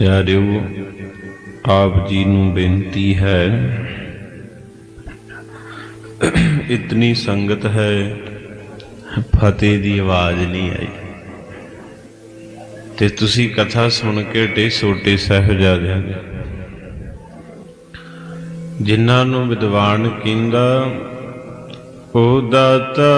ਪਿਆਰਿਓ, ਆਪ ਜੀ ਨੂੰ ਬੇਨਤੀ ਹੈ, ਇਤਨੀ ਸੰਗਤ ਹੈ, ਫਤਿਹ ਦੀ ਆਵਾਜ਼ ਨਹੀਂ ਆਈ। ਤੇ ਤੁਸੀਂ ਕਥਾ ਸੁਣ ਕੇ ਟੇ ਛੋਟੇ ਸਾਹਿਬਜ਼ਾਦਿਆਂ ਦੇ। ਜਿਨ੍ਹਾਂ ਨੂੰ ਵਿਦਵਾਨ ਕਹਿੰਦਾ ਉਹ ਦਾਤਾ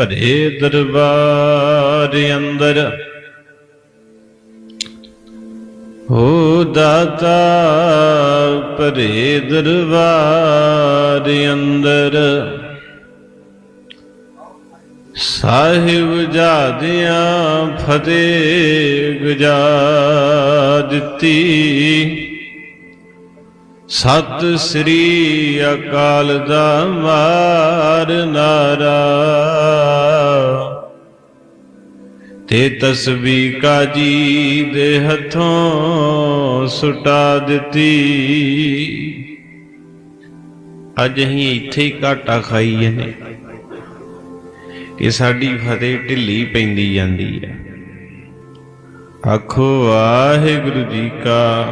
ਭਰੇ ਦਰਬਾਰ ਅੰਦਰ। ਹੋ ਦਾਤਾ ਭਰੇ ਦਰਬਾਰ ਅੰਦਰ। ਸਾਹਿਬ ਜਾਦਿਆਂ ਫਤਿਹ ਗੁਜਾ ਦਿੱਤੀ। ਸਤ ਸ੍ਰੀ ਅਕਾਲ ਦਾ ਮਾਰ ਨਾਰਾ। ਤੇ ਤਸਬੀ ਕਾਜੀ ਦੇ ਹੱਥੋਂ ਸੁਟਾ ਦਿੱਤੀ। ਅੱਜ ਅਸੀਂ ਇੱਥੇ ਹੀ ਘਾਟਾ ਖਾਈ ਜਾਂਦੇ ਕਿ ਸਾਡੀ ਫਤਿਹ ਢਿੱਲੀ ਪੈਂਦੀ ਜਾਂਦੀ ਹੈ। ਆਖੋ ਵਾਹਿਗੁਰੂ ਜੀ ਕਾ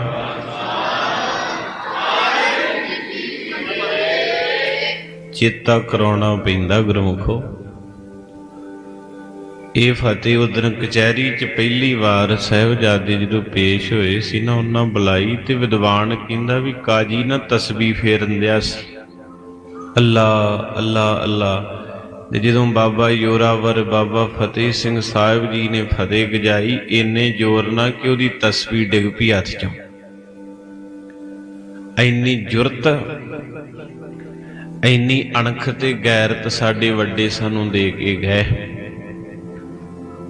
ਚੇਤਾ ਕਰਾਉਣਾ ਪੈਂਦਾ ਗੁਰਮੁਖੋ। ਇਹ ਫਤਿਹ ਉਦੋਂ ਕਚਹਿਰੀ 'ਚ ਪਹਿਲੀ ਵਾਰ ਸਹਿਬਜ਼ਾਦੇ ਜਦੋਂ ਪੇਸ਼ ਹੋਏ ਸੀ ਨਾ, ਉਹਨਾਂ ਬੁਲਾਈ ਤੇ ਵਿਦਵਾਨ ਕਹਿੰਦਾ ਵੀ ਕਾਜੀ ਨਾ ਤਸਬੀਹ ਫੇਰਨ ਦਿਆ ਸੀ। ਅੱਲਾ ਅੱਲਾ ਅੱਲਾ। ਤੇ ਜਦੋਂ ਬਾਬਾ ਯੋਰਾਵਰ ਬਾਬਾ ਫਤਿਹ ਸਿੰਘ ਸਾਹਿਬ ਜੀ ਨੇ ਫਤਿਹ ਗਜਾਈ, ਇੰਨੇ ਜ਼ੋਰ ਨਾਲ ਕਿ ਉਹਦੀ ਤਸਬੀਹ ਡਿੱਗ ਪਈ ਹੱਥ 'ਚੋਂ। ਇੰਨੀ ਜੁਰਤ ਇੰਨੀ ਅਣਖ ਤੇ ਗੈਰਤ ਸਾਡੇ ਵੱਡੇ ਸਾਨੂੰ ਦੇ ਕੇ ਗਏ।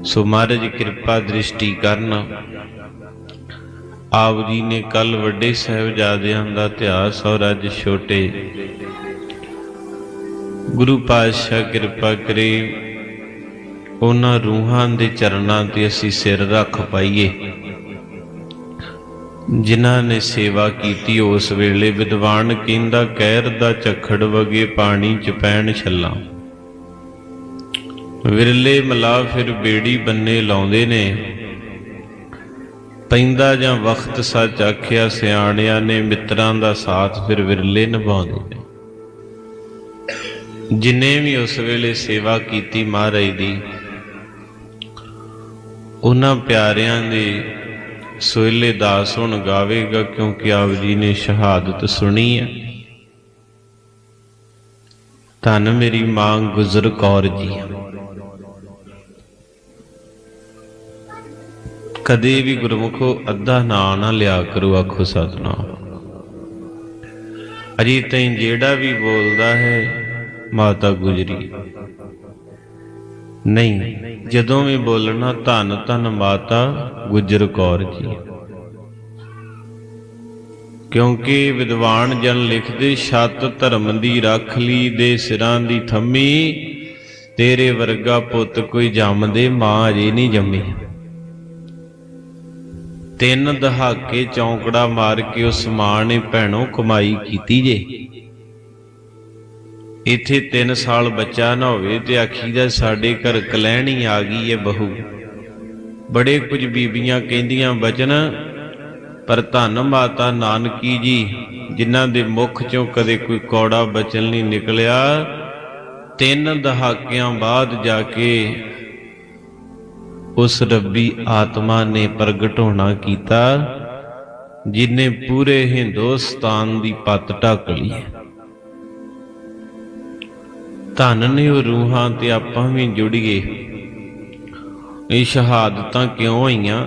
ਸੋ ਮਹਾਰਾਜ ਕਿਰਪਾ ਦ੍ਰਿਸ਼ਟੀ ਕਰਨ। ਆਪ ਜੀ ਨੇ ਕੱਲ ਵੱਡੇ ਸਾਹਿਬਜ਼ਾਦਿਆਂ ਦਾ ਇਤਿਹਾਸ ਔਰ ਅੱਜ ਛੋਟੇ ਗੁਰੂ ਪਾਤਸ਼ਾਹ ਕਿਰਪਾ ਕਰੇ, ਉਹਨਾਂ ਰੂਹਾਂ ਦੇ ਚਰਨਾਂ ਤੇ ਅਸੀਂ ਸਿਰ ਰੱਖ ਪਾਈਏ। ਜਿਨ੍ਹਾਂ ਨੇ ਸੇਵਾ ਕੀਤੀ, ਉਸ ਵੇਲੇ ਵਿਦਵਾਨ ਕਹਿੰਦਾ, ਕਹਿਰ ਦਾ ਝਖੜ ਵਗੇ ਪਾਣੀ ਚ ਪੈਣ ਛੱਲਾਂ। ਵਿਰਲੇ ਮਲਾ ਫਿਰ ਬੇੜੀ ਬੰਨੇ ਲਾਉਂਦੇ ਨੇ। ਪੈਂਦਾ ਜਾਂ ਵਕਤ ਸੱਚ ਆਖਿਆ, ਸਿਆਣਿਆਂ ਨੇ ਮਿੱਤਰਾਂ ਦਾ ਸਾਥ ਫਿਰ ਵਿਰਲੇ ਨਿਭਾਉਂਦੇ ਨੇ। ਜਿਨੇ ਵੀ ਉਸ ਵੇਲੇ ਸੇਵਾ ਕੀਤੀ ਮਹਾਰਾਜ ਦੀ, ਉਹਨਾਂ ਪਿਆਰਿਆਂ ਦੇ ਸੋਇਲੇ ਦਾਸ ਹੁਣ ਗਾਵੇਗਾ, ਕਿਉਂਕਿ ਆਪ ਜੀ ਨੇ ਸ਼ਹਾਦਤ ਸੁਣੀ ਹੈ। ਧੰਨ ਮੇਰੀ ਮਾਂ ਗੁਜ਼ਰ ਕੌਰ ਜੀ। ਕਦੇ ਵੀ ਗੁਰਮੁਖੋ ਅੱਧਾ ਨਾਂ ਨਾ ਲਿਆ ਕਰੋ, ਆਖੋ ਸਤਨਾਮ। ਅਜੀ ਤੈਂ ਜਿਹੜਾ ਵੀ ਬੋਲਦਾ ਹੈ, ਮਾਤਾ ਗੁਜਰੀ। ਨਹੀਂ। ਜਦੋਂ ਵੀ ਬੋਲਣਾ, ਧੰਨ ਧੰਨ ਮਾਤਾ ਗੁਜਰ ਕੌਰ ਜੀ। ਕਿਉਂਕਿ ਵਿਦਵਾਨ ਜਨ ਲਿਖਦੇ, ਛਤ ਧਰਮ ਦੀ ਰੱਖ ਲਈ ਦੇ ਸਿਰਾਂ ਦੀ ਥੰਮੀ, ਤੇਰੇ ਵਰਗਾ ਪੁੱਤ ਕੋਈ ਜੰਮਦੇ, ਮਾਂ ਅਜੇ ਨਹੀਂ ਜੰਮੀ। ਤਿੰਨ ਦਹਾਕੇ ਚੌਂਕੜਾ ਮਾਰ ਕੇ ਉਸ ਮਾਂ ਨੇ ਭੈਣੋ ਕਮਾਈ ਕੀਤੀ ਜੇ। ਇੱਥੇ 3 ਸਾਲ ਬੱਚਾ ਨਾ ਹੋਵੇ ਤੇ ਆਖੀਦਾ ਸਾਡੇ ਘਰ ਕਲਹਿਣੀ ਆ ਗਈ ਏ ਬਹੂ। ਬੜੇ ਕੁਝ ਬੀਬੀਆਂ ਕਹਿੰਦੀਆਂ, ਬਚਨ, ਪਰ ਧੰਨ ਮਾਤਾ ਨਾਨਕੀ ਜੀ, ਜਿਨ੍ਹਾਂ ਦੇ ਮੁਖ ਚੋਂ ਕਦੇ ਕੋਈ ਕੌੜਾ ਬਚਨ ਨਹੀਂ ਨਿਕਲਿਆ, ਤਿੰਨ ਦਹਾਕਿਆਂ ਬਾਅਦ ਜਾ ਕੇ ਉਸ ਰੱਬੀ ਆਤਮਾ ਨੇ ਪ੍ਰਗਟ ਹੋਣਾ ਕੀਤਾ, ਜਿਨੇ ਪੂਰੇ ਹਿੰਦੁਸਤਾਨ ਦੀ ਪੱਤ ਢੱਕ ਲਈ ਹੈ ਧਨ ਨੇ ਉਹ ਰੂਹਾਂ ਤੇ ਆਪਾਂ ਵੀ ਜੁੜੀਏ। ਇਹ ਸ਼ਹਾਦਤਾਂ ਕਿਉਂ ਹੋਈਆਂ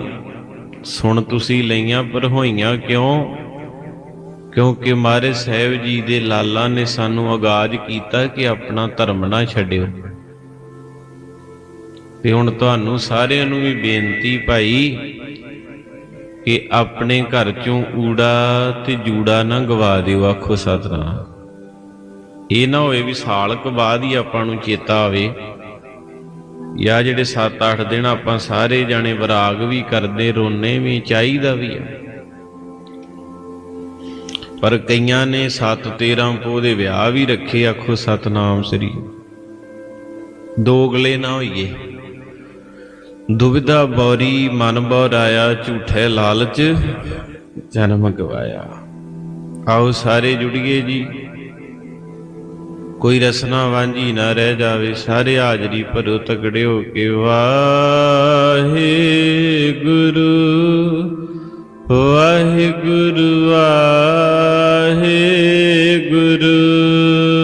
ਸੁਣ ਤੁਸੀਂ ਲਈਆਂ ਪਰ ਹੋਈਆਂ ਕਿਉਂ? ਕਿਉਂਕਿ ਮਾਰੇ ਸਾਹਿਬ ਜੀ ਦੇ ਲਾਲਾ ਨੇ ਸਾਨੂੰ ਆਗਾਜ਼ ਕੀਤਾ ਕਿ ਆਪਣਾ ਧਰਮ ਨਾ ਛੱਡਿਓ। ਤੇ ਹੁਣ ਤੁਹਾਨੂੰ ਸਾਰਿਆਂ ਨੂੰ ਵੀ ਬੇਨਤੀ ਭਾਈ ਕਿ ਆਪਣੇ ਘਰ ਚੋਂ ਊੜਾ ਤੇ ਜੂੜਾ ਨਾ ਗਵਾ ਦਿਓ, ਆਖੋ ਸਤਨਾਮ। ਇਹ ਨਾ ਹੋਏ ਵੀ ਸਾਲ ਕੁ ਬਾਅਦ ਹੀ ਆਪਾਂ ਨੂੰ ਚੇਤਾ ਆਵੇ। ਜਾਂ ਜਿਹੜੇ 7-8 ਦਿਨ ਆਪਾਂ ਸਾਰੇ ਜਾਣੇ ਵਿਰਾਗ ਵੀ ਕਰਦੇ, ਰੋਨੇ ਵੀ, ਚਾਹੀਦਾ ਵੀ ਆ। ਪਰ ਕਈਆਂ ਨੇ 7-13 ਪੋ ਦੇ ਵਿਆਹ ਵੀ ਰੱਖੇ, ਆਖੋ ਸਤਨਾਮ ਸ੍ਰੀ। ਦੋਗਲੇ ਨਾ ਹੋਈਏ। ਦੁਬਿਧਾ ਬੌਰੀ, ਮਨ ਬੌਰਾਇਆ, ਝੂਠੇ ਲਾਲਚ, ਜਨਮ ਗਵਾਇਆ। ਆਓ ਸਾਰੇ ਜੁੜੀਏ ਜੀ। ਕੋਈ ਰਸਨਾ ਵਾਂਝੀ ਨਾ ਰਹਿ ਜਾਵੇ, ਸਾਰੇ ਹਾਜ਼ਰੀ ਭਰੋ ਤਗੜੇ ਹੋ ਕੇ। ਵਾਹੇ ਗੁਰੂ ਵਾਹਿਗੁਰੂ ਵਾਹਿਗੁਰੂ ਵਾਹਿਗੁਰੂ।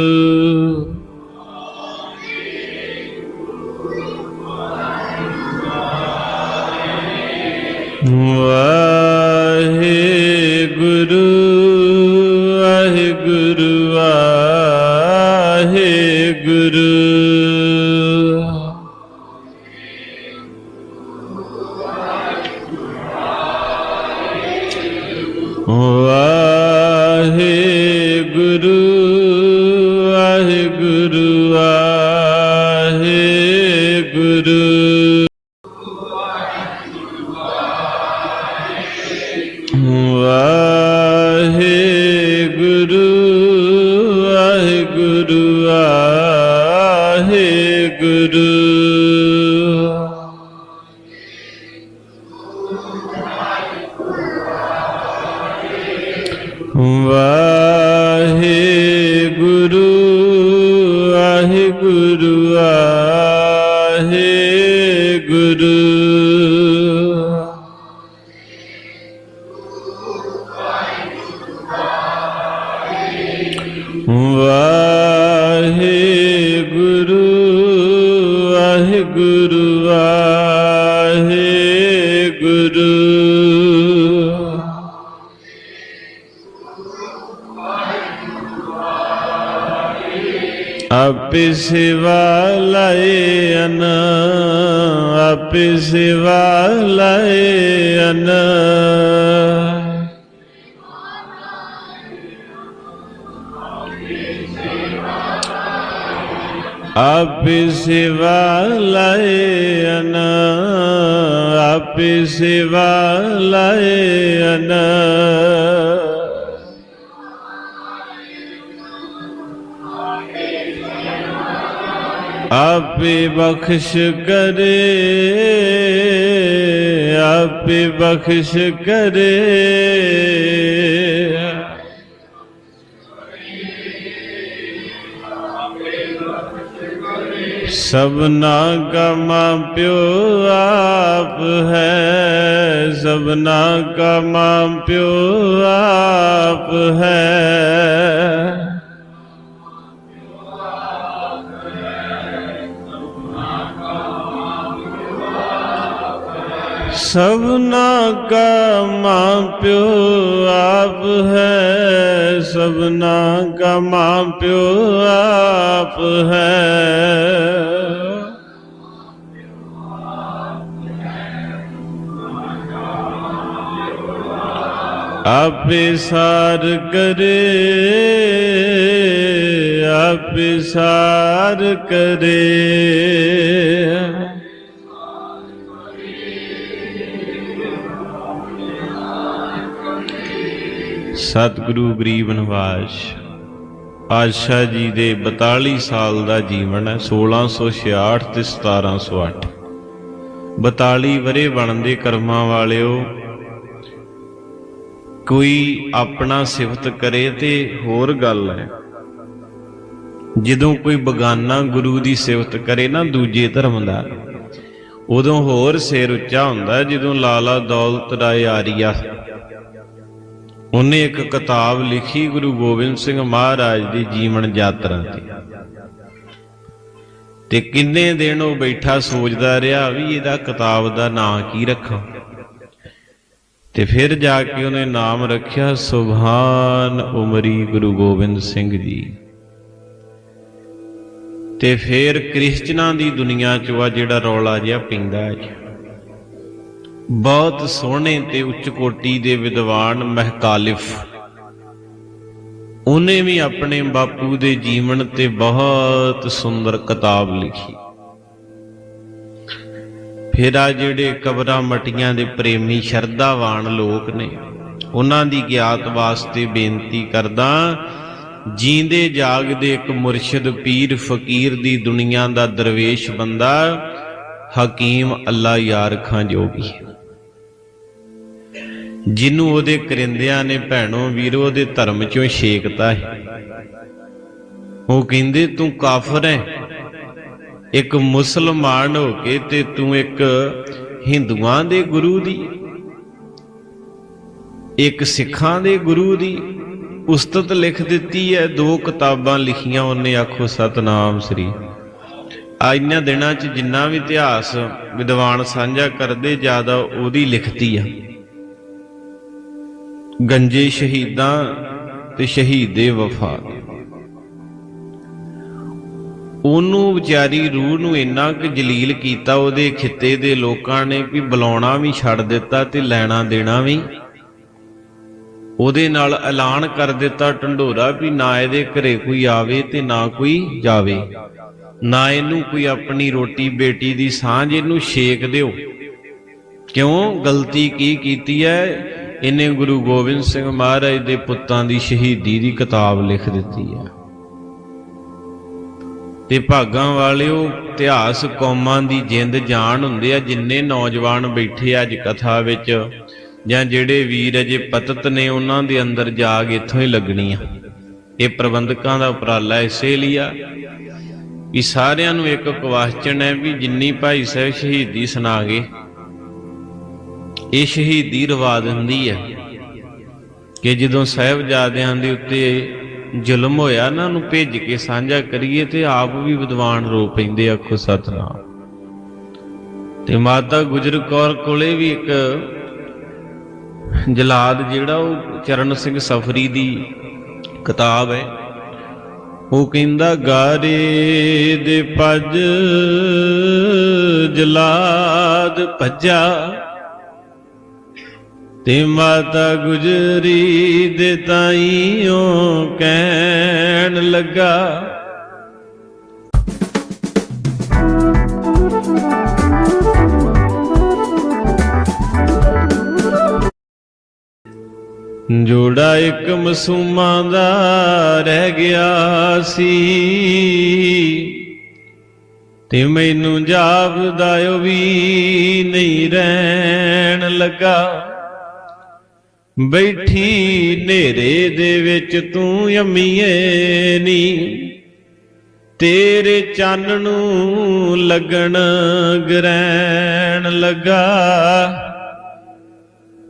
आपे सिवा लाए अन आपे सिवा लाए अन आपे सिवा लाए अन आपे सिवा लाए अन आप ਆਪੇ ਬਖਸ਼ ਕਰੇ, ਆਪੇ ਬਖਸ਼ ਕਰੇ। ਸਭਨਾ ਕਾ ਮਾਂ ਪਿਓ ਆਪ ਹੈ, ਸਭਨਾ ਕਾ ਮਾਂ ਪਿਓ ਆਪ ਹੈ। ਸਭਨਾ ਕਾ ਮਾਂ ਪਿਓ ਆਪ ਹੈ ਸਭਨਾ ਕਾ ਮਾਂ ਪਿਓ ਆਪ ਹੈ। ਆਪੇ ਸਾਰ ਕਰੇ, ਆਪੇ ਸਾਰ ਕਰੇ। ਸਤਿਗੁਰੂ ਗਰੀਬ ਨਿਵਾਸ ਆਸ਼ਾ ਜੀ ਦੇ 42 ਸਾਲ ਦਾ ਜੀਵਨ ਹੈ 1666 ਤੇ 1708 42 ਵਰੇ ਬਣਦੇ ਕਰਮਾਂ ਵਾਲਿਓ, ਕੋਈ ਆਪਣਾ ਸਿਫਤ ਕਰੇ ਤੇ ਹੋਰ ਗੱਲ ਹੈ। ਜਦੋਂ ਕੋਈ ਬਗਾਨਾ ਗੁਰੂ ਦੀ ਸਿਫਤ ਕਰੇ ਨਾ ਦੂਜੇ ਧਰਮ ਦਾ, ਉਦੋਂ ਹੋਰ ਸਿਰ ਉੱਚਾ ਹੁੰਦਾ, ਜਦੋਂ ਲਾਲਾ ਦੌਲਤ ਰਾਏ ਆਰੀਆ ਉਹਨੇ ਇੱਕ ਕਿਤਾਬ ਲਿਖੀ ਗੁਰੂ ਗੋਬਿੰਦ ਸਿੰਘ ਮਹਾਰਾਜ ਦੀ ਜੀਵਨ ਯਾਤਰਾ ਤੇ। ਤੇ ਕਿੰਨੇ ਦਿਨ ਉਹ ਬੈਠਾ ਸੋਚਦਾ ਰਿਹਾ ਵੀ ਇਹਦਾ ਕਿਤਾਬ ਦਾ ਨਾਂ ਕੀ ਰੱਖਾਂ। ਤੇ ਫਿਰ ਜਾ ਕੇ ਉਹਨੇ ਨਾਮ ਰੱਖਿਆ, ਸੁਭਾਨ ਉਮਰੀ ਗੁਰੂ ਗੋਬਿੰਦ ਸਿੰਘ ਜੀ। ਤੇ ਫਿਰ ਕ੍ਰਿਸਚਨਾਂ ਦੀ ਦੁਨੀਆ 'ਚ ਆ ਜਿਹੜਾ ਰੌਲਾ ਜਿਹਾ ਪੈਂਦਾ ਹੈ। ਬਹੁਤ ਸੋਹਣੇ ਤੇ ਉੱਚ ਕੋਟੀ ਦੇ ਵਿਦਵਾਨ ਮਹਕਾਲਿਫ। ਉਹਨੇ ਵੀ ਆਪਣੇ ਬਾਪੂ ਦੇ ਜੀਵਨ ਤੇ ਬਹੁਤ ਸੁੰਦਰ ਕਿਤਾਬ ਲਿਖੀ। ਫਿਰ ਆ ਜਿਹੜੇ ਕਬਰਾਂ ਮਟੀਆਂ ਦੇ ਪ੍ਰੇਮੀ ਸ਼ਰਧਾਵਾਨ ਲੋਕ ਨੇ, ਉਹਨਾਂ ਦੀ ਗਿਆਤ ਵਾਸਤੇ ਬੇਨਤੀ ਕਰਦਾ ਜੀਂਦੇ ਜਾਗਦੇ ਇੱਕ ਮੁਰਸ਼ਿਦ ਪੀਰ ਫਕੀਰ ਦੀ ਦੁਨੀਆ ਦਾ ਦਰਵੇਸ਼ ਬੰਦਾ ਹਕੀਮ ਅੱਲਾ ਯਾਰ ਖਾਂ ਜੋਗੀ। ਜਿਹਨੂੰ ਉਹਦੇ ਕਰਿੰਦਿਆਂ ਨੇ ਭੈਣੋ ਵੀਰੋ ਦੇ ਧਰਮ ਚੋਂ ਛੇਕਤਾ ਹੈ। ਉਹ ਕਹਿੰਦੇ, ਤੂੰ ਕਾਫਰ ਹੈ। ਇੱਕ ਮੁਸਲਮਾਨ ਹੋ ਕੇ ਤੇ ਤੂੰ ਇੱਕ ਹਿੰਦੂਆਂ ਦੇ ਗੁਰੂ ਦੀ, ਇੱਕ ਸਿੱਖਾਂ ਦੇ ਗੁਰੂ ਦੀ ਉਸਤਤ ਲਿਖ ਦਿੱਤੀ ਹੈ। ਦੋ ਕਿਤਾਬਾਂ ਲਿਖੀਆਂ ਉਹਨੇ, ਆਖੋ, ਸਤਨਾਮ ਸ੍ਰੀ। ਆ ਇਹਨਾਂ ਦਿਨਾਂ 'ਚ ਜਿੰਨਾ ਵੀ ਇਤਿਹਾਸ ਵਿਦਵਾਨ ਸਾਂਝਾ ਕਰਦੇ, ਜ਼ਿਆਦਾ ਉਹਦੀ ਲਿਖਤੀ ਆ। ਗੰਜੇ ਸ਼ਹੀਦਾਂ ਤੇ ਸ਼ਹੀਦੇ ਵਫਾ। ਉਹਨੂੰ ਵਿਚਾਰੀ ਰੂਹ ਨੂੰ ਇੰਨਾ ਕਿ ਜਲੀਲ ਕੀਤਾ ਉਹਦੇ ਖਿੱਤੇ ਦੇ ਲੋਕਾਂ ਨੇ ਵੀ ਬੁਲਾਉਣਾ ਵੀ ਛੱਡ ਦਿੱਤਾ ਤੇ ਲੈਣਾ ਦੇਣਾ ਵੀ। ਉਹਦੇ ਨਾਲ ਐਲਾਨ ਕਰ ਦਿੱਤਾ ਢੰਡੋਰਾ ਵੀ ਨਾ ਇਹਦੇ ਘਰੇ ਕੋਈ ਆਵੇ ਤੇ ਨਾ ਕੋਈ ਜਾਵੇ। ਨਾ ਇਹਨੂੰ ਕੋਈ ਆਪਣੀ ਰੋਟੀ ਬੇਟੀ ਦੀ ਸਾਂਝ ਇਹਨੂੰ ਛੇਕ ਦਿਓ। ਕਿਉਂ? ਗਲਤੀ ਕੀ ਕੀਤੀ ਹੈ? ਇਹਨੇ ਗੁਰੂ ਗੋਬਿੰਦ ਸਿੰਘ ਮਹਾਰਾਜ ਦੇ ਪੁੱਤਾਂ ਦੀ ਸ਼ਹੀਦੀ ਦੀ ਕਿਤਾਬ ਲਿਖ ਦਿੱਤੀ ਹੈ। ਤੇ ਭਾਗਾਂ ਵਾਲਿਓ, ਇਤਿਹਾਸ ਕੌਮਾਂ ਦੀ ਜਿੰਦ ਜਾਣ ਹੁੰਦੇ ਆ, ਜਿੰਨੇ ਨੌਜਵਾਨ ਬੈਠੇ ਅੱਜ ਕਥਾ ਵਿੱਚ, ਜਾਂ ਜਿਹੜੇ ਵੀਰ ਅਜੇ ਪਤਤ ਨੇ ਉਹਨਾਂ ਦੇ ਅੰਦਰ ਜਾਗ ਇੱਥੋਂ ਹੀ ਲੱਗਣੀ ਆ। ਇਹ ਪ੍ਰਬੰਧਕਾਂ ਦਾ ਉਪਰਾਲਾ ਇਸੇ ਲਈ ਆ ਵੀ ਸਾਰਿਆਂ ਨੂੰ ਇੱਕ ਕੁਐਸਚਨ ਹੈ ਵੀ ਜਿੰਨੀ ਭਾਈ ਸਾਹਿਬ ਸ਼ਹੀਦੀ ਸੁਣਾ ਗਏ ਇਹ ਸ਼ਹੀਦੀ ਰਵਾਜ਼ ਦਿੰਦੀ ਹੈ ਕਿ ਜਦੋਂ ਸਾਹਿਬਜ਼ਾਦਿਆਂ ਦੇ ਉੱਤੇ ਜ਼ੁਲਮ ਹੋਇਆ ਉਹਨਾਂ ਨੂੰ ਭੇਜ ਕੇ ਸਾਂਝਾ ਕਰੀਏ ਤੇ ਆਪ ਵੀ ਵਿਦਵਾਨ ਰੋ ਪੈਂਦੇ ਆਖੋ ਸਤਨਾਮ। ਤੇ ਮਾਤਾ ਗੁਜਰ ਕੌਰ ਕੋਲੇ ਵੀ ਇੱਕ ਜਲਾਦ ਜਿਹੜਾ ਉਹ ਚਰਨ ਸਿੰਘ ਸਫਰੀ ਦੀ ਕਿਤਾਬ ਹੈ। ਉਹ ਕਹਿੰਦਾ, ਗਾਰੇ ਦੇ ਪੱਜ ਜਲਾਦ ਭੱਜਾ ਤੇ ਮਾਤਾ ਗੁਜਰੀ ਦੇ ਤਾਈਓ ਕਹਿਣ ਲੱਗਾ। ਜੋੜਾ ਇੱਕ ਮਸੂਮਾਂ ਦਾ ਰਹਿ ਗਿਆ ਸੀ। ਤੇ ਮੈਨੂੰ ਜਾਪਦਾ ਉਹ ਵੀ ਨਹੀਂ ਰਹਿਣ ਲੱਗਾ। ਬੈਠੀ ਨੇਰੇ ਦੇ ਵਿੱਚ ਤੂੰ ਅੰਮੀਏ ਨੀ। ਤੇਰੇ ਚੰਨ ਨੂੰ ਲੱਗਣ ਗਰੈਣ ਲੱਗਾ।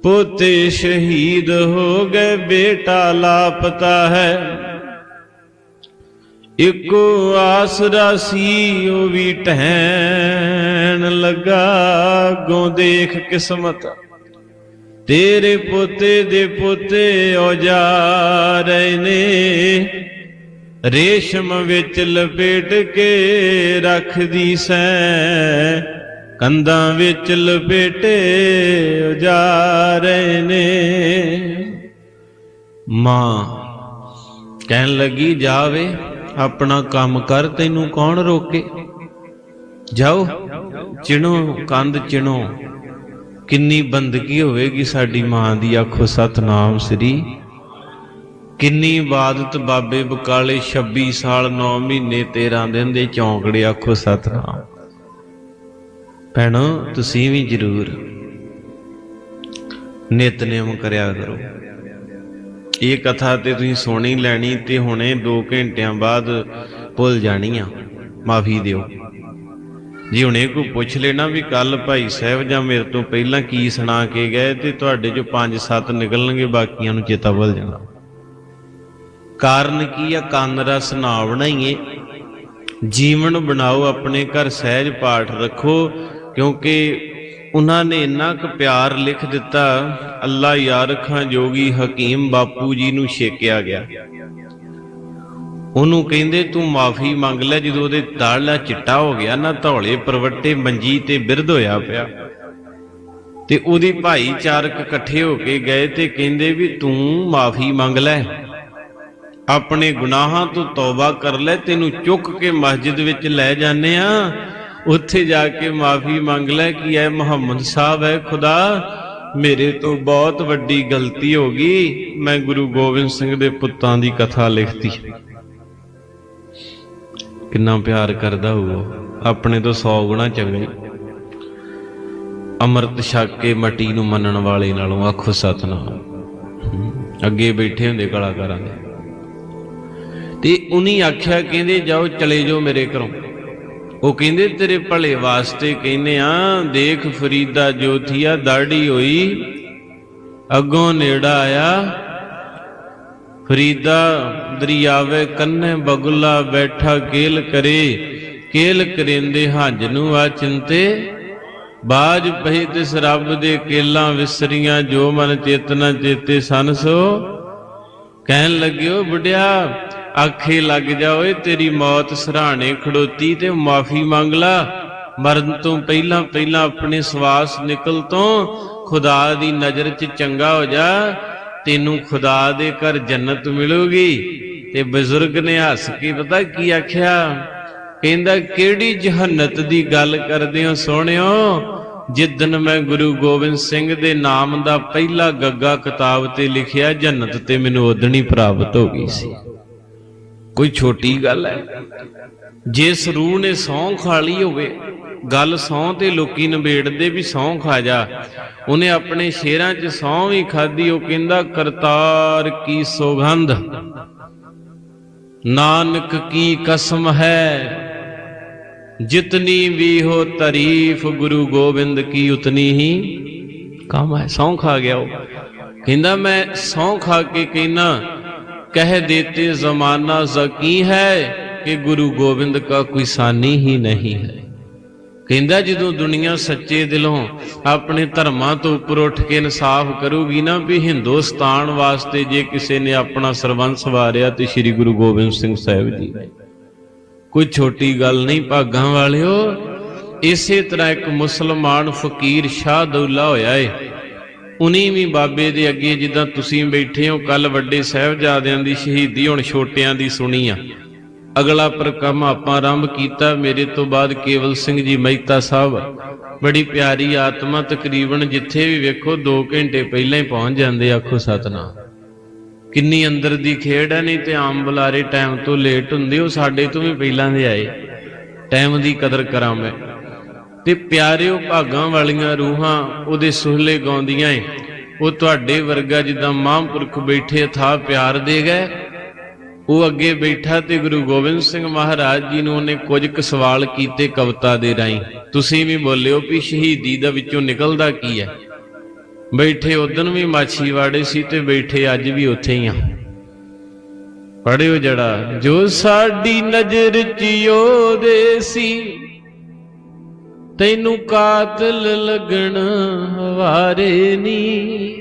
ਪੋਤੇ ਸ਼ਹੀਦ ਹੋ ਗਏ, ਬੇਟਾ ਲਾਪਤਾ ਹੈ। ਇੱਕੋ ਆਸਰਾ ਸੀ, ਉਹ ਵੀ ਟਹਿਣ ਲੱਗਾ। ਗੋਂ ਦੇਖ ਕਿਸਮਤ ਤੇਰੇ ਪੋਤੇ ਦੇ ਪੋਤੇ ਹੋ ਰਹੇ ਨੇ। ਰੇਸ਼ਮ ਵਿੱਚ ਲਪੇਟ ਕੇ ਰੱਖਦੀ ਸੈ। ਕੰਧਾਂ ਵਿੱਚ ਲਪੇਟੇ ਜਾ ਰਹੇ ਨੇ। ਮਾਂ, ਕਹਿਣ ਲੱਗੀ, ਜਾਵੇ, ਆਪਣਾ ਕੰਮ ਕਰ, ਤੈਨੂੰ ਕੌਣ ਰੋਕੇ? ਜਾਓ, ਚਿਣੋ, ਕੰਧ ਚਿਣੋ। ਕਿੰਨੀ ਬੰਦਗੀ ਹੋਵੇਗੀ ਸਾਡੀ ਮਾਂ ਦੀ, ਆਖੋ ਸਤਨਾਮ ਸ੍ਰੀ। ਕਿੰਨੀ ਇਬਾਦਤ ਬਾਬੇ ਬਕਾਲੇ 26 ਸਾਲ 9 ਮਹੀਨੇ 13 ਦਿਨ ਦੇ ਚੌਂਕੜੇ, ਆਖੋ ਸਤਨਾਮ। ਭੈਣੋ, ਤੁਸੀਂ ਵੀ ਜ਼ਰੂਰ ਨਿਤਨੇਮ ਕਰਿਆ ਕਰੋ। ਇਹ ਕਥਾ ਤੇ ਤੁਸੀਂ ਸੁਣੀ ਲੈਣੀ ਤੇ ਹੁਣੇ 2 ਘੰਟਿਆਂ ਬਾਅਦ ਭੁੱਲ ਜਾਣੀ ਆ। ਮਾਫੀ ਦਿਓ। ਜੀ ਹੁਣੇ ਕੋਈ ਪੁੱਛ ਲੈਣਾ ਵੀ ਕੱਲ ਭਾਈ ਸਾਹਿਬ ਜਾਂ ਮੇਰੇ ਤੋਂ ਪਹਿਲਾਂ ਕੀ ਸੁਣਾ ਕੇ ਗਏ ਤੇ ਤੁਹਾਡੇ ਚੋਂ 5-7 ਨਿਕਲਣਗੇ, ਬਾਕੀਆਂ ਨੂੰ ਚੇਤਾ ਭੁੱਲ ਜਾਣਾ। ਕਾਰਨ ਕੀ ਆ? ਕੰਨ ਰਸ ਨਾ ਬਣਾਈਏ। ਜੀਵਨ ਬਣਾਓ, ਆਪਣੇ ਘਰ ਸਹਿਜ ਪਾਠ ਰੱਖੋ, ਕਿਉਂਕਿ ਉਹਨਾਂ ਨੇ ਇੰਨਾ ਕੁ ਪਿਆਰ ਲਿਖ ਦਿੱਤਾ, ਅੱਲਾ ਯਾਰ ਖਾਂ ਜੋਗੀ ਹਕੀਮ ਬਾਪੂ ਜੀ ਨੂੰ ਛੇਕਿਆ ਗਿਆ। ਉਹਨੂੰ ਕਹਿੰਦੇ, ਤੂੰ ਮਾਫੀ ਮੰਗ ਲੈ, ਜਦੋਂ ਉਹਦੇ ਦਾੜਾ ਚਿੱਟਾ ਹੋ ਗਿਆ ਨਾ, ਧੌਲੇ ਪਰਵੱਟੇ, ਮੰਜੀ ਤੇ ਬਿਰਧ ਹੋਇਆ ਪਿਆ। ਤੇ ਉਹਦੀ ਭਾਈਚਾਰਕ ਇਕੱਠੇ ਹੋ ਕੇ ਗਏ ਤੇ ਕਹਿੰਦੇ ਵੀ, ਤੂੰ ਮਾਫੀ ਮੰਗ ਲੈ। ਆਪਣੇ ਗੁਨਾਹਾਂ ਤੋਂ ਤੌਬਾ ਕਰ ਲੈ, ਤੈਨੂੰ ਚੁੱਕ ਕੇ ਮਸਜਿਦ ਵਿੱਚ ਲੈ ਜਾਂਦੇ ਆ। ਉੱਥੇ ਜਾ ਕੇ ਮਾਫੀ ਮੰਗ ਲੈ ਕਿ ਐ ਮੁਹੰਮਦ ਸਾਹਿਬ ਹੈ, ਖੁਦਾ। ਮੇਰੇ ਤੋਂ ਬਹੁਤ ਵੱਡੀ ਗਲਤੀ ਹੋ ਗਈ। ਮੈਂ ਗੁਰੂ ਗੋਬਿੰਦ ਸਿੰਘ ਦੇ ਪੁੱਤਾਂ ਦੀ ਕਥਾ ਲਿਖਤੀ। ਕਿੰਨਾ ਪਿਆਰ ਕਰਦਾ ਹੋਊ ਆਪਣੇ ਤੋਂ 100 ਗੁਣਾ ਚੰਗਾ ਅੰਮ੍ਰਿਤ ਛਕ ਕੇ ਮਟੀ ਨੂੰ ਮੰਨਣ ਵਾਲੇ ਨਾਲੋਂ ਆਖੋ ਸਤਨਾਮ। ਹਮ, ਅੱਗੇ ਬੈਠੇ ਹੁੰਦੇ ਕਲਾਕਾਰਾਂ ਦੇ। ਤੇ ਉਨੀ ਆਖਿਆ ਕਹਿੰਦੇ ਜਾਓ ਚਲੇ ਜਾਓ ਮੇਰੇ ਘਰੋਂ। ਉਹ ਕਹਿੰਦੇ ਤੇਰੇ ਭਲੇ ਵਾਸਤੇ ਕਹਿੰਦੇ ਆ ਦੇਖ ਫਰੀਦਾ ਜੋਥੀਆ ਦਾੜੀ ਹੋਈ ਅੱਗੋਂ ਨੇੜਾ ਆਇਆ ਫਰੀਦਾ ਦਰਿਆਵੇ ਕੰਨੇ ਬਗੁਲਾ ਬੈਠਾ ਕੇਲ ਕਰੇ। ਕੇਲ ਕਰੇਂਦੇ ਹੰਜ ਨੂੰ ਆ ਚਿੰਤੇ। ਬਾਜ ਪਹੀ ਤਿਸ ਰੱਬ ਦੇ ਕੇਲਾਂ ਵਿਸਰੀਆਂ, ਜੋ ਮਨ ਚੇਤਨਾ ਚੇਤੇ ਸਨ ਸੋ। ਕਹਿਣ ਲੱਗਿਓ, ਬੁੱਢਿਆ, ਆਖੇ ਲੱਗ ਜਾ ਓਏ, ਤੇਰੀ ਮੌਤ ਸਰਾਣੇ ਖੜੋਤੀ ਤੇ ਮਾਫੀ ਮੰਗ ਲਾ। ਮਰਨ ਤੋਂ ਪਹਿਲਾਂ ਪਹਿਲਾਂ ਆਪਣੇ ਸਵਾਸ ਨਿਕਲ ਤੋਂ, ਖੁਦਾ ਦੀ ਨਜ਼ਰ 'ਚ ਚੰਗਾ ਹੋ ਜਾ। ਤੈਨੂੰ ਖੁਦਾ ਦੇ ਘਰ ਜੰਨਤ ਮਿਲੂਗੀ। ਤੇ ਬਜ਼ੁਰਗ ਨੇ ਹੱਸ ਕੇ ਪਤਾ ਕੀ ਆਖਿਆ? ਕਹਿੰਦਾ, ਕਿਹੜੀ ਜਹੰਨਤ ਦੀ ਗੱਲ ਕਰਦੇ ਹੋ ਸੋਹਣਿਓ? ਜਿੱਦਨ ਮੈਂ ਗੁਰੂ ਗੋਬਿੰਦ ਸਿੰਘ ਦੇ ਨਾਮ ਦਾ ਪਹਿਲਾ ਗੱਗਾ ਕਿਤਾਬ ਤੇ ਲਿਖਿਆ, ਜੰਨਤ ਤੇ ਮੈਨੂੰ ਉਦਣੀ ਪ੍ਰਾਪਤ ਹੋ ਗਈ ਸੀ। ਕੋਈ ਛੋਟੀ ਗੱਲ ਹੈ। ਜਿਸ ਰੂਹ ਨੇ ਸੌਂ ਖਾ ਲਈ ਹੋਵੇ ਗੱਲ ਸੌਂ ਤੇ ਲੋਕੀ ਨਵੇੜਦੇ ਵੀ ਸੌਂ ਖਾ ਜਾ। ਉਹਨੇ ਆਪਣੇ ਸ਼ੇਰਾਂ 'ਚ ਸੌਂ ਵੀ ਖਾਦੀ ਉਹ ਕਹਿੰਦਾ, ਕਰਤਾਰ ਕੀ ਸੁਗੰਧ? ਨਾਨਕ ਕੀ ਕਸਮ ਹੈ? ਜਿਤਨੀ ਵੀ ਹੋ ਤਾਰੀਫ, ਗੁਰੂ ਗੋਬਿੰਦ ਕੀ ਉਤਨੀ ਹੀ ਕਮ ਹੈ। ਸੌਂ ਖਾ ਗਿਆ ਉਹ। ਕਹਿੰਦਾ, ਮੈਂ ਸੌਂ ਖਾ ਕੇ ਕਹਿਣਾ ਕਹਿ ਦੇਤੇ ਜ਼ਮਾਨਾ ਜ਼ਕੀ ਹੈ ਕਿ ਗੁਰੂ ਗੋਬਿੰਦ ਕਾ ਕੋਈ ਸਾਨੀ ਹੀ ਨਹੀਂ ਹੈ। ਕਹਿੰਦਾ ਜਦੋਂ ਦੁਨੀਆ ਸੱਚੇ ਦਿਲੋਂ ਆਪਣੇ ਧਰਮਾਂ ਤੋਂ ਉੱਪਰ ਉੱਠ ਕੇ ਇਨਸਾਫ ਕਰੂਗੀ ਨਾ, ਵੀ ਹਿੰਦੁਸਤਾਨ ਵਾਸਤੇ ਜੇ ਕਿਸੇ ਨੇ ਆਪਣਾ ਸਰਵੰਸ ਵਾਰਿਆ ਤੇ ਸ੍ਰੀ ਗੁਰੂ ਗੋਬਿੰਦ ਸਿੰਘ ਸਾਹਿਬ ਜੀ। ਕੋਈ ਛੋਟੀ ਗੱਲ ਨਹੀਂ ਭਾਗਾਂ ਵਾਲਿਓ, ਇਸੇ ਤਰ੍ਹਾਂ ਇੱਕ ਮੁਸਲਮਾਨ ਫਕੀਰ ਸ਼ਾਹ ਦੌਲਾ ਹੋਇਆ ਏ। ਉਨੀ ਵੀ ਬਾਬੇ ਦੇ ਅੱਗੇ ਜਿੱਦਾਂ ਤੁਸੀਂ ਬੈਠੇ ਹੋ ਕੱਲ ਵੱਡੇ ਸਾਹਿਬਜ਼ਾਦਿਆਂ ਦੀ ਸ਼ਹੀਦੀ ਹੁਣ, ਛੋਟਿਆਂ ਦੀ ਸੁਣੀ ਆ। ਅਗਲਾ ਪ੍ਰਕਰਮ ਆਪਾਂ ਆਰੰਭ ਕੀਤਾ। ਮੇਰੇ ਤੋਂ ਬਾਅਦ ਕੇਵਲ ਸਿੰਘ ਜੀ ਮਹਿਤਾ ਸਾਹਿਬ। ਬੜੀ ਪਿਆਰੀ ਆਤਮਾ ਤਕਰੀਬਨ ਜਿੱਥੇ ਵੀ ਵੇਖੋ 2 ਘੰਟੇ ਪਹਿਲਾਂ ਹੀ ਪਹੁੰਚ ਜਾਂਦੇ ਆਖੋ ਸਤਨਾਮ। ਕਿੰਨੀ ਅੰਦਰ ਦੀ ਖੇਡ ਹੈ ਨਹੀਂ ਤੇ ਆਮ ਬੁਲਾਰੇ ਟਾਈਮ ਤੋਂ ਲੇਟ ਹੁੰਦੇ, ਉਹ ਸਾਡੇ ਤੋਂ ਵੀ ਪਹਿਲਾਂ ਦੇ ਆਏ। ਟਾਈਮ ਦੀ ਕਦਰ ਕਰਾਂ ਮੈਂ। ਤੇ ਪਿਆਰਿਓ ਭਾਗਾਂ ਵਾਲੀਆਂ ਰੂਹਾਂ ਉਹਦੇ ਸੁਹਲੇ ਗਾਉਂਦੀਆਂ ਏ। ਉਹ ਤੁਹਾਡੇ ਵਰਗਾ ਜਿੱਦਾਂ ਮਹਾਂਪੁਰਖ ਬੈਠੇ ਥਾ ਪਿਆਰ ਦੇ ਗਏ। ਉਹ ਅੱਗੇ ਬੈਠਾ ਤੇ ਗੁਰੂ ਗੋਬਿੰਦ ਸਿੰਘ ਮਹਾਰਾਜ ਜੀ ਨੂੰ ਉਹਨੇ ਕੁਝ ਕੁ ਸਵਾਲ ਕੀਤੇ ਕਵਿਤਾ ਦੇ ਰਾਹੀਂ। ਤੁਸੀਂ ਵੀ ਬੋਲਿਓ ਵੀ ਸ਼ਹੀਦੀ ਦਾ ਵਿੱਚੋਂ ਨਿਕਲਦਾ ਕੀ ਹੈ? ਬੈਠੇ ਉਦੋਂ ਵੀ ਮਾਛੀਵਾੜੇ ਸੀ ਤੇ ਬੈਠੇ ਅੱਜ ਵੀ ਉੱਥੇ ਹੀ ਆ। ਪੜਿਓ ਜੜਾ ਜੋ ਸਾਡੀ ਨਜ਼ਰ ਚ ਦੇ ਸੀ, ਤੈਨੂੰ ਕਾਤਲ ਲੱਗਣ ਵਾਰੇ ਨੀ।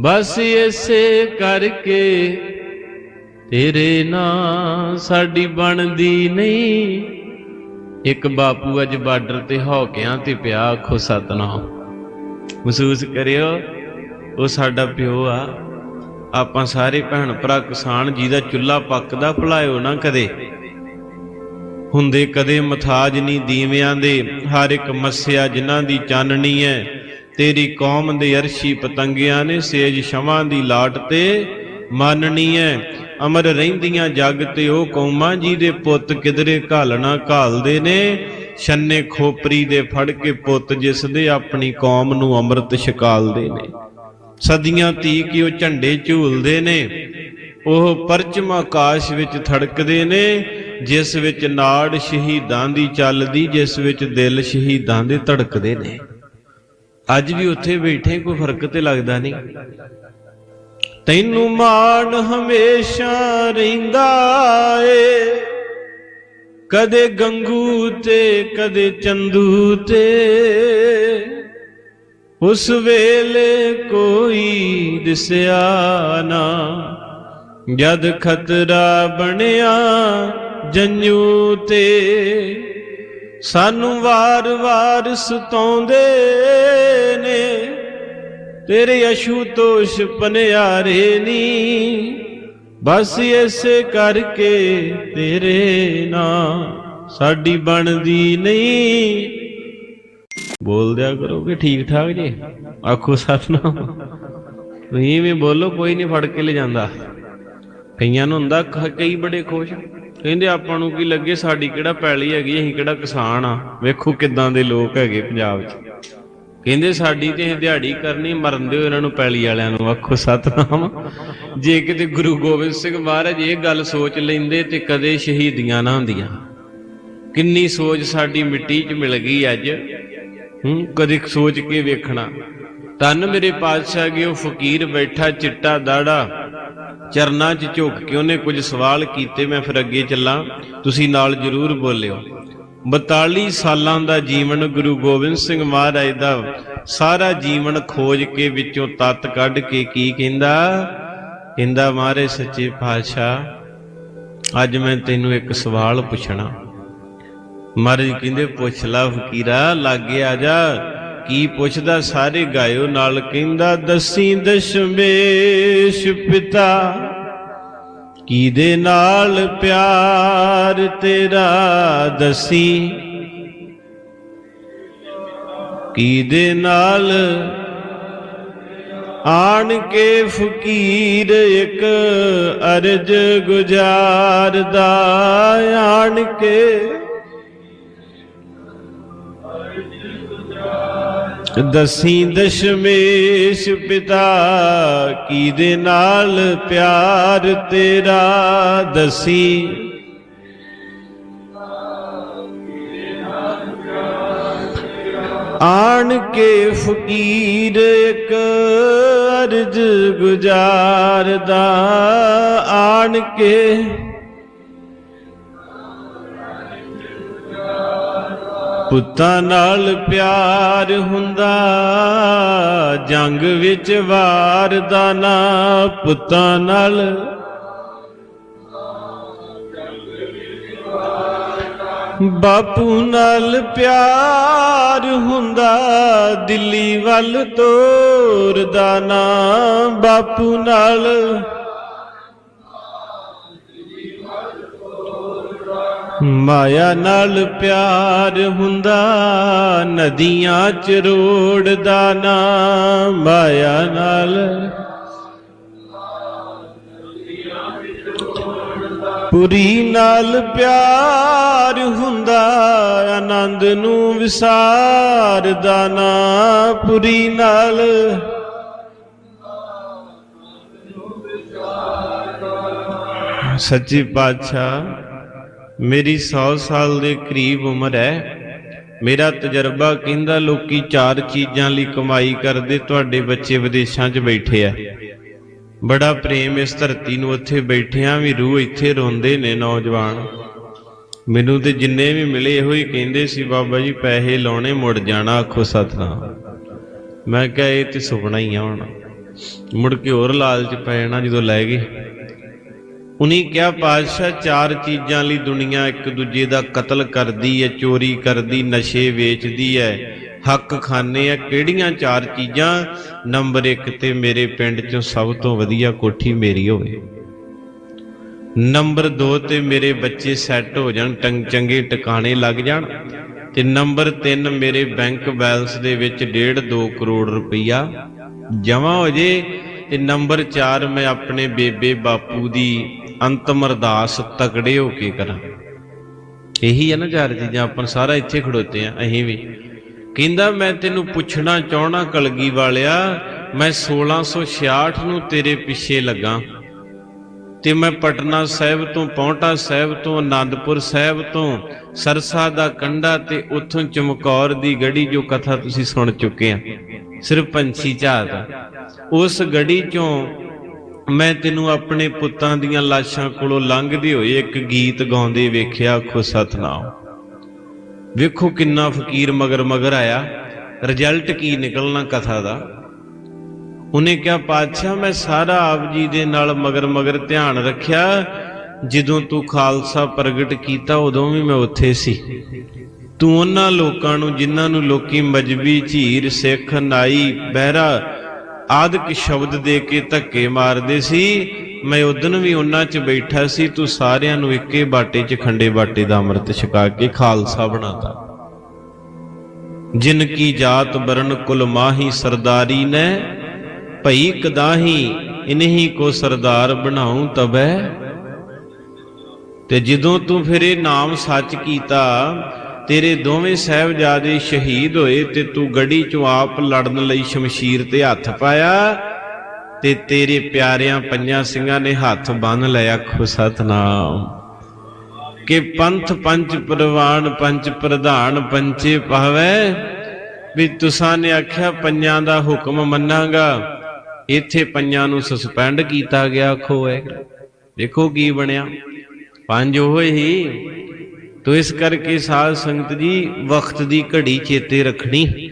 ਬਸ ਇਸੇ ਕਰਕੇ ਤੇਰੇ ਨਾਂ ਸਾਡੀ ਬਣਦੀ ਨਹੀਂ। ਇੱਕ ਬਾਪੂ ਅੱਜ ਬਾਰਡਰ ਤੇ ਹੌਕਿਆਂ ਤੇ ਪਿਆ, ਆਖੋ, ਸਤਨਾਮ। ਮਹਿਸੂਸ ਕਰਿਓ, ਉਹ ਸਾਡਾ ਪਿਓ ਆ। ਆਪਾਂ ਸਾਰੇ ਭੈਣ ਭਰਾ ਕਿਸਾਨ, ਜਿਹਦਾ ਚੁੱਲ੍ਹਾ ਪੱਕਦਾ, ਭੁਲਾਇਓ ਨਾ ਕਦੇ। ਹੁੰਦੇ ਕਦੇ ਮਥਾਜ ਨਹੀਂ ਦੀਵਿਆਂ ਦੇ। ਹਰ ਇੱਕ ਮੱਸਿਆ ਜਿਨ੍ਹਾਂ ਦੀ ਚਾਨਣੀ ਹੈ ਤੇਰੀ ਕੌਮ ਦੇ ਅਰਸ਼ੀ ਪਤੰਗਿਆਂ ਨੇ ਸੇਜ ਸ਼ਮਾਂ ਦੀ ਲਾਟ ਤੇ ਮਾਨਣੀ ਹੈ ਅਮਰ ਰਹਿੰਦੀਆਂ ਜਗ ਤੇ ਉਹ ਕੌਮਾਂ ਜੀ ਦੇ ਪੁੱਤ ਕਿਧਰੇ ਘਾਲਣਾ ਘਾਲਦੇ ਨੇ। ਛੰਨੇ ਖੋਪਰੀ ਦੇ ਫੜ ਕੇ ਪੁੱਤ ਜਿਸ ਦੇ ਆਪਣੀ ਕੌਮ ਨੂੰ ਅੰਮ੍ਰਿਤ ਛਕਾਲਦੇ ਨੇ। ਸਦੀਆਂ ਤੀਕ ਉਹ ਝੰਡੇ ਝੂਲਦੇ ਨੇ। ਉਹ ਪਰਚਮ ਆਕਾਸ਼ ਵਿੱਚ ਥੜਕਦੇ ਨੇ। ਜਿਸ ਵਿੱਚ ਨਾੜ ਸ਼ਹੀਦਾਂ ਦੀ ਚੱਲਦੀ, ਜਿਸ ਵਿੱਚ ਦਿਲ ਸ਼ਹੀਦਾਂ ਦੇ ਧੜਕਦੇ ਨੇ। ਅੱਜ ਵੀ ਉੱਥੇ ਬੈਠੇ ਕੋਈ ਫ਼ਰਕ ਤੇ ਲੱਗਦਾ ਨਹੀਂ। ਤੈਨੂੰ ਮਾਣ ਹਮੇਸ਼ਾ ਰਹਿੰਦਾ ਏ। ਕਦੇ ਗੰਗੂ ਤੇ, ਕਦੇ ਚੰਦੂ ਤੇ। ਉਸ ਵੇਲੇ ਕੋਈ ਦਿਸਿਆ ਨਾ। ਜਦ ਖਤਰਾ ਬਣਿਆ ਜੰਨੂ ਤੇ, ਸਾਨੂੰ ਵਾਰ-ਵਾਰ ਸਤਾਉਂਦੇ ਨੇ। ਤੇਰੇ ਅਸ਼ੂਤੋਸ਼ ਪਨਿਆਰੇ ਨੀ। ਬਸ ਐਸੇ ਕਰਕੇ ਤੇਰੇ ਨਾਂ ਸਾਡੀ ਬਣਦੀ ਨਹੀਂ। ਬੋਲ ਦਿਆ ਕਰੋਗੇ ਠੀਕ ਠਾਕ ਜੀ? ਆਖੋ ਸਤਨਾਮ। ਤੁਸੀਂ ਵੀ ਬੋਲੋ, ਕੋਈ ਨਹੀਂ ਫੜ ਕੇ ਲੈ ਜਾਂਦਾ ਕਈਆਂ ਨੂੰ ਹੁੰਦਾ ਕਈ ਬੜੇ ਖੁਸ਼। ਕਹਿੰਦੇ ਆਪਾਂ ਨੂੰ ਕੀ ਲੱਗੇ ਸਾਡੀ ਕਿਹੜਾ ਪੈਲੀ ਹੈਗੀ, ਅਸੀਂ ਕਿਹੜਾ ਕਿਸਾਨ ਆ। ਵੇਖੋ ਕਿੱਦਾਂ ਦੇ ਲੋਕ ਹੈਗੇ ਪੰਜਾਬ 'ਚ। ਕਹਿੰਦੇ ਸਾਡੀ ਤੇ ਇਹ ਦਿਹਾੜੀ ਕਰਨੀ, ਮਰਨ ਦਿਓ ਇਹਨਾਂ ਨੂੰ ਪੈਲੀ ਵਾਲਿਆਂ ਨੂੰ, ਆਖੋ ਸਤਨਾਮ। ਜੇ ਕਿਤੇ ਗੁਰੂ ਗੋਬਿੰਦ ਸਿੰਘ ਮਹਾਰਾਜ ਇਹ ਗੱਲ ਸੋਚ ਲੈਂਦੇ ਤੇ ਕਦੇ ਸ਼ਹੀਦੀਆਂ ਨਾ ਹੁੰਦੀਆਂ। ਕਿੰਨੀ ਸੋਚ ਸਾਡੀ ਮਿੱਟੀ 'ਚ ਮਿਲ ਗਈ ਅੱਜ। ਹੂੰ, ਕਦੇ ਸੋਚ ਕੇ ਵੇਖਣਾ। ਤਨ ਮੇਰੇ ਪਾਤਸ਼ਾਹ ਗਿਓ, ਫਕੀਰ ਬੈਠਾ ਚਿੱਟਾ ਦਾੜਾ। ਚਰਨਾਂ 'ਚ ਝੁਕ ਕੇ ਉਹਨੇ ਕੁਝ ਸਵਾਲ ਕੀਤੇ, ਮੈਂ ਫਿਰ ਅੱਗੇ ਚੱਲਾਂ। ਤੁਸੀਂ ਨਾਲ ਜ਼ਰੂਰ ਬੋਲਿਓ। 42 ਸਾਲਾਂ ਦਾ ਜੀਵਨ ਗੁਰੂ ਗੋਬਿੰਦ ਸਿੰਘ ਮਹਾਰਾਜ ਦਾ ਸਾਰਾ ਜੀਵਨ ਖੋਜ ਕੇ ਵਿੱਚੋਂ ਤਤ ਕੱਢ ਕੇ ਕੀ ਕਹਿੰਦਾ? ਕਹਿੰਦਾ, ਮਹਾਰਾਜ, ਸੱਚੇ ਪਾਤਸ਼ਾਹ, ਅੱਜ ਮੈਂ ਤੈਨੂੰ ਇੱਕ ਸਵਾਲ ਪੁੱਛਣਾ। ਮਹਾਰਾਜ ਕਹਿੰਦੇ, ਪੁੱਛ ਲਾ ਫਕੀਰਾ, ਲਾਗੇ ਆ ਜਾ। ਕੀ ਪੁੱਛਦਾ ਸਾਰੇ ਗਾਇਓ ਨਾਲ? ਕਹਿੰਦਾ, ਦਸੀ ਦਸ਼ਮੇਸ਼ ਪਿਤਾ ਕੀਦੇ ਨਾਲ ਪਿਆਰ ਤੇਰਾ ਦਸੀ? ਕੀਦੇ ਨਾਲ? ਆਣ ਕੇ ਫਕੀਰ ਇੱਕ ਅਰਜ ਗੁਜ਼ਾਰਦਾ, ਆਣ ਕੇ ਦਸੀ ਦਸ਼ਮੇਸ਼ ਪਿਤਾ ਕੀ ਦੇ ਨਾਲ ਪਿਆਰ ਤੇਰਾ? ਦਸੀ। ਆਣ ਕੇ ਫਕੀਰ ਇੱਕ ਅਰਜ ਗੁਜ਼ਾਰਦਾ ਆਣ ਕੇ ਪੁੱਤਾਂ ਨਾਲ ਪਿਆਰ ਹੁੰਦਾ, ਜੰਗ ਵਿੱਚ ਵਾਰ ਦਾ ਨਾ ਪੁੱਤਾਂ ਨਾਲ। ਬਾਪੂ ਨਾਲ ਪਿਆਰ ਹੁੰਦਾ, ਦਿੱਲੀ ਵੱਲ ਤੋਰਦਾ ਨਾ ਬਾਪੂ ਨਾਲ। ਮਾਇਆ ਨਾਲ ਪਿਆਰ ਹੁੰਦਾ, ਨਦੀਆਂ ਚ ਰੋੜਦਾ ਨਾ। ਮਾਇਆ ਨਾਲ ਪੁਰੀ ਨਾਲ ਪਿਆਰ ਹੁੰਦਾ, ਆਨੰਦ ਨੂੰ ਵਿਸਾਰਦਾ ਨਾ। ਪੁਰੀ ਨਾਲ ਸੱਚੀ ਪਾਤਸ਼ਾਹ ਮੇਰੀ 100 ਸਾਲ ਦੇ ਕਰੀਬ ਉਮਰ ਹੈ। ਮੇਰਾ ਤਜਰਬਾ ਕਹਿੰਦਾ ਲੋਕੀ ਚਾਰ ਚੀਜ਼ਾਂ ਲਈ ਕਮਾਈ ਕਰਦੇ, ਤੁਹਾਡੇ ਬੱਚੇ ਵਿਦੇਸ਼ਾਂ 'ਚ ਬੈਠੇ ਆ। ਬੜਾ ਪ੍ਰੇਮ ਇਸ ਧਰਤੀ ਨੂੰ, ਉੱਥੇ ਬੈਠਿਆਂ ਵੀ ਰੂਹ ਇੱਥੇ ਰੋਂਦੇ ਨੇ ਨੌਜਵਾਨ। ਮੈਨੂੰ ਤੇ ਜਿੰਨੇ ਵੀ ਮਿਲੇ ਇਹੋ ਹੀ ਕਹਿੰਦੇ ਸੀ, ਬਾਬਾ ਜੀ, ਪੈਸੇ ਲਾਉਣੇ, ਮੁੜ ਜਾਣਾ, ਆਖੋ ਸਤਨਾਮ। ਮੈਂ ਕਿਹਾ, ਇਹ ਤੇ ਸੁਪਨਾ ਹੀ ਆ ਹੁਣ। ਮੁੜ ਕੇ ਹੋਰ ਲਾਲਚ ਪੈ ਜਾਣਾ ਜਦੋਂ ਲੈ ਗਏ। ਉਨੀ ਕਿਹਾ, ਪਾਤਸ਼ਾਹ, ਚਾਰ ਚੀਜ਼ਾਂ ਲਈ ਦੁਨੀਆ ਇੱਕ ਦੂਜੇ ਦਾ ਕਤਲ ਕਰਦੀ ਹੈ, ਚੋਰੀ ਕਰਦੀ, ਨਸ਼ੇ ਵੇਚਦੀ ਹੈ। ਹੱਕ ਖਾਨੇ ਆ। ਕਿਹੜੀਆਂ ਚਾਰ ਚੀਜ਼ਾਂ? ਨੰਬਰ 1 ਤੇ ਮੇਰੇ ਪਿੰਡ ਚੋਂ ਸਭ ਤੋਂ ਵਧੀਆ ਕੋਠੀ ਮੇਰੀ ਹੋਵੇ। ਨੰਬਰ 2 ਤੇ ਮੇਰੇ ਬੱਚੇ ਸੈੱਟ ਹੋ ਜਾਣ, ਟੰਗ ਚੰਗੇ ਟਿਕਾਣੇ ਲੱਗ ਜਾਣ। ਤੇ ਨੰਬਰ 3 ਮੇਰੇ ਬੈਂਕ ਬੈਲੈਂਸ ਦੇ ਵਿੱਚ 1.5 2 ਕਰੋੜ ਰੁਪਈਆ ਜਮਾ ਹੋ ਜੇ। ਤੇ ਨੰਬਰ 4 ਮੈਂ ਆਪਣੇ ਬੇਬੇ ਬਾਪੂ ਦੀ ਅੰਤਮ ਅਰਦਾਸ ਤਕੜੇ ਹੋ ਕੇ ਕਰਾਂ। ਇਹੀ ਹੈ ਨਾ ਚਾਰ ਚੀਜ਼ਾਂ ਆਪਾਂ ਸਾਰਾ ਇੱਥੇ ਖੜੋਤੇ ਆ, ਅਸੀਂ ਵੀ। ਕਹਿੰਦਾ, ਮੈਂ ਤੈਨੂੰ ਪੁੱਛਣਾ ਚਾਹਣਾ ਕਲਗੀ ਵਾਲਿਆ, ਮੈਂ 1666 ਨੂੰ ਤੇਰੇ ਪਿੱਛੇ ਲੱਗਾ। ਤੇ ਮੈਂ ਪਟਨਾ ਸਾਹਿਬ ਤੋਂ, ਪੌਂਟਾ ਸਾਹਿਬ ਤੋਂ ਆਨੰਦਪੁਰ ਸਾਹਿਬ ਤੋਂ, ਸਰਸਾ ਦਾ ਕੰਡਾ ਤੇ ਉੱਥੋਂ ਚਮਕੌਰ ਦੀ ਗੜੀ ਜੋ ਕਥਾ ਤੁਸੀਂ ਸੁਣ ਚੁੱਕੇ ਆ, ਸਿਰਫ ਪੰਛੀ ਝਾਤ ਉਸ ਗੜੀ ਚੋਂ ਮੈਂ ਤੈਨੂੰ ਆਪਣੇ ਪੁੱਤਾਂ ਦੀਆਂ ਲਾਸ਼ਾਂ ਕੋਲੋਂ ਲੰਘਦੇ ਹੋਏ ਇੱਕ ਗੀਤ ਗਾਉਂਦੇ ਵੇਖਿਆ, ਆਖੋ ਸਤਨਾਮ। ਵੇਖੋ ਕਿੰਨਾ ਫਕੀਰ ਮਗਰ ਮਗਰ ਆਇਆ। ਰਿਜ਼ਲਟ ਕੀ ਨਿਕਲਣਾ ਕਥਾ ਦਾ? ਉਹਨੇ ਕਿਹਾ, ਪਾਤਸ਼ਾਹ, ਮੈਂ ਸਾਰਾ ਆਪ ਜੀ ਦੇ ਨਾਲ ਮਗਰ ਮਗਰ ਧਿਆਨ ਰੱਖਿਆ। ਜਦੋਂ ਤੂੰ ਖਾਲਸਾ ਪ੍ਰਗਟ ਕੀਤਾ, ਉਦੋਂ ਵੀ ਮੈਂ ਉੱਥੇ ਸੀ। ਤੂੰ ਉਹਨਾਂ ਲੋਕਾਂ ਨੂੰ ਜਿਨ੍ਹਾਂ ਨੂੰ ਲੋਕੀ ਮਜਬੀ, ਝੀਰ, ਸਿੱਖ, ਨਾਈ, ਬਹਿਰਾ ਆਦਿਕ ਸ਼ਬਦ ਦੇ ਕੇ ਧੱਕੇ ਮਾਰਦੇ ਸੀ। ਮੈਂ ਉਦਨ ਵੀ ਉਹਨਾਂ 'ਚ ਬੈਠਾ ਸੀ, ਤੂੰ ਸਾਰਿਆਂ ਨੂੰ ਇੱਕੇ ਬਾਟੇ 'ਚ ਖੰਡੇ ਬਾਟੇ ਦਾ ਅੰਮ੍ਰਿਤ ਛਕਾ ਕੇ ਖਾਲਸਾ ਬਣਾਤਾ। ਜਿਨ ਕੀ ਜਾਤ ਬਰਨ ਕੁਲ ਮਾਹੀ ਸਰਦਾਰੀ ਨੇ, ਭਈ ਕਦਾਹੀ ਇਨਹੀ ਕੋ ਸਰਦਾਰ ਬਣਾਉ ਤਬੈ ਤੇ ਜਦੋਂ ਤੂੰ ਫਿਰ ਇਹ ਨਾਮ ਸੱਚ ਕੀਤਾ ਤੇਰੇ ਦੋਵੇਂ ਸਹਿਬਜ਼ਾਦੇ ਸ਼ਹੀਦ ਹੋਏ ਤੇ ਤੂੰ ਗੜੀ ਚੋਂ ਆਪ ਲੜਨ ਲਈ ਸ਼ਮਸ਼ੀਰ ਤੇ ਹੱਥ ਪਾਇਆ ਤੇ ਤੇਰੇ ਪਿਆਰਿਆਂ ਪੰਜਾਂ ਸਿੰਘਾਂ ਨੇ ਹੱਥ ਬੰਨ ਲਿਆ ਆਖੋ ਸਤਨਾਮ। ਕਿ ਪੰਥ ਪੰਜ ਪ੍ਰਵਾਨ, ਪੰਜ ਪ੍ਰਧਾਨ ਪੰਚੇ ਪਾਵੈ, ਵੀ ਤੁਸਾਂ ਨੇ ਆਖਿਆ ਪੰਜਾਂ ਦਾ ਹੁਕਮ ਮੰਨਾਂਗਾ। ਇੱਥੇ ਪੰਜਾਂ ਨੂੰ ਸਸਪੈਂਡ ਕੀਤਾ ਗਿਆ ਖੋਏ। ਦੇਖੋ ਕੀ ਬਣਿਆ। ਪੰਜ ਹੋਏ ਹੀ। ਤੋ ਇਸ ਕਰਕੇ ਸਾਧ ਸੰਗਤ ਜੀ ਵਕਤ ਦੀ ਘੜੀ ਚੇਤੇ ਰੱਖਣੀ।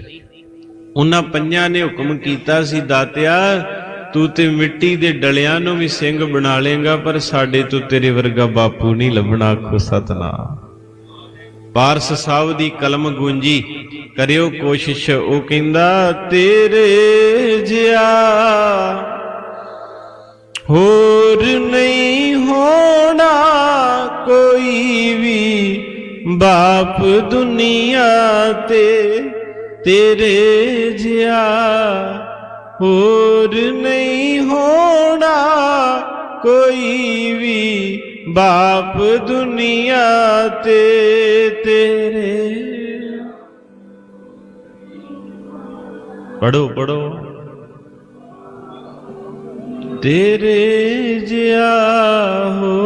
ਉਹਨਾਂ ਪੰਜਾਂ ਨੇ ਹੁਕਮ ਕੀਤਾ ਸੀ, ਦਾਤਿਆ, ਤੂੰ ਤੇ ਮਿੱਟੀ ਦੇ ਡਲਿਆਂ ਨੂੰ ਵੀ ਸਿੰਘ ਬਣਾ ਲੇਗਾ ਪਰ ਸਾਡੇ ਤੋਂ ਤੇਰੇ ਵਰਗਾ ਬਾਪੂ ਨਹੀਂ ਲੱਭਣਾ, ਆਖੋ ਸਤਨਾਮ। ਪਾਰਸ ਸਾਹਿਬ ਦੀ ਕਲਮ ਗੂੰਜੀ, ਕਰਿਓ ਕੋਸ਼ਿਸ਼, ਉਹ ਕਹਿੰਦਾ, ਤੇਰੇ ਜਿਆ ਹੋਰ ਨਹੀਂ ਹੋਣਾ ਕੋਈ ਵੀ। ਬਾਪ ਦੁਨੀਆ ਤੇ ਤੇਰੇ ਜਿਆ ਹੋਰ ਨਹੀਂ ਹੋਣਾ। ਕੋਈ ਵੀ ਬਾਪ ਦੁਨੀਆ ਤੇ ਤੇਰੇ। ਪੜੋ ਪੜੋ ਤੇਰੇ ਜਿਆ ਹੋ